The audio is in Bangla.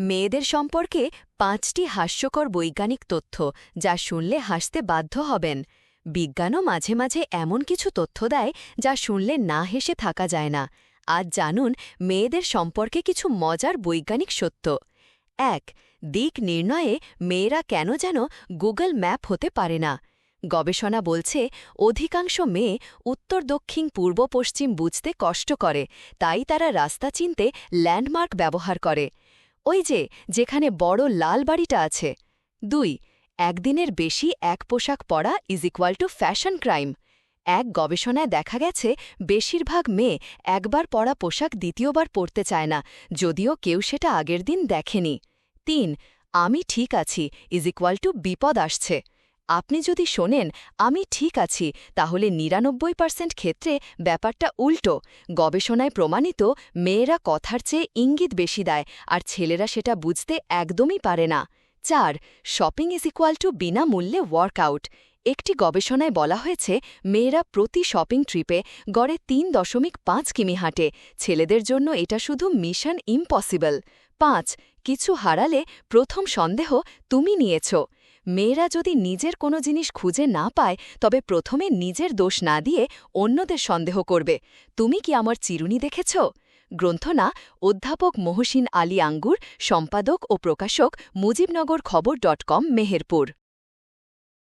মেয়েদের সম্পর্কে পাঁচটি হাস্যকর বৈজ্ঞানিক তথ্য যা শুনলে হাসতে বাধ্য হবেন। বিজ্ঞানও মাঝে মাঝে এমন কিছু তথ্য দেয় যা শুনলে না হেসে থাকা যায় না। আজ জানুন মেয়েদের সম্পর্কে কিছু মজার বৈজ্ঞানিক সত্য। এক, দিক নির্ণয়ে মেয়েরা কেন যেন গুগল ম্যাপ হতে পারে না। গবেষণা বলছে অধিকাংশ মেয়ে উত্তর, দক্ষিণ, পূর্ব, পশ্চিম বুঝতে কষ্ট করে, তাই তারা রাস্তা চিনতে ল্যান্ডমার্ক ব্যবহার করে। ওই যে, যেখানে বড় লাল বাড়িটা আছে। দুই, একদিনের বেশি এক পোশাক পরা is equal to fashion crime এক গবেষণায় দেখা গেছে, বেশিরভাগ মেয়ে একবার পরা পোশাক দ্বিতীয়বার পরতে চায় না, যদিও কেউ সেটা আগের দিন দেখেনি। তিন, আমি ঠিক আছি ইজ ইকুয়াল টু বিপদ আসছে। আপনি যদি শোনেন, আমি ঠিক আছি, তাহলে নিরানব্বই পার্সেন্ট ক্ষেত্রে ব্যাপারটা উল্টো। গবেষণায় প্রমাণিত, মেয়েরা কথার চেয়ে ইঙ্গিত বেশি দেয়, আর ছেলেরা সেটা বুঝতে একদমই পারে না। চার, শপিং ইজ ইকুয়াল টু বিনামূল্যে ওয়ার্কআউট। একটি গবেষণায় বলা হয়েছে, মেয়েরা প্রতি শপিং ট্রিপে গড়ে তিন দশমিক পাঁচ কিমি হাঁটে, ছেলেদের জন্য এটা শুধু মিশন ইম্পসিবল। পাঁচ, কিছু হারালে প্রথম সন্দেহ তুমি নিয়েছ। মেয়েরা যদি নিজের কোনো জিনিস খুঁজে না পায়, তবে প্রথমে নিজের দোষ না দিয়ে অন্যদের সন্দেহ করবে। তুমি কি আমার চিরুনি দেখেছ? গ্রন্থনা, অধ্যাপক মহসিন আলী আঙ্গুর, সম্পাদক ও প্রকাশক মুজিবনগর খবর ডট কম, মেহেরপুর।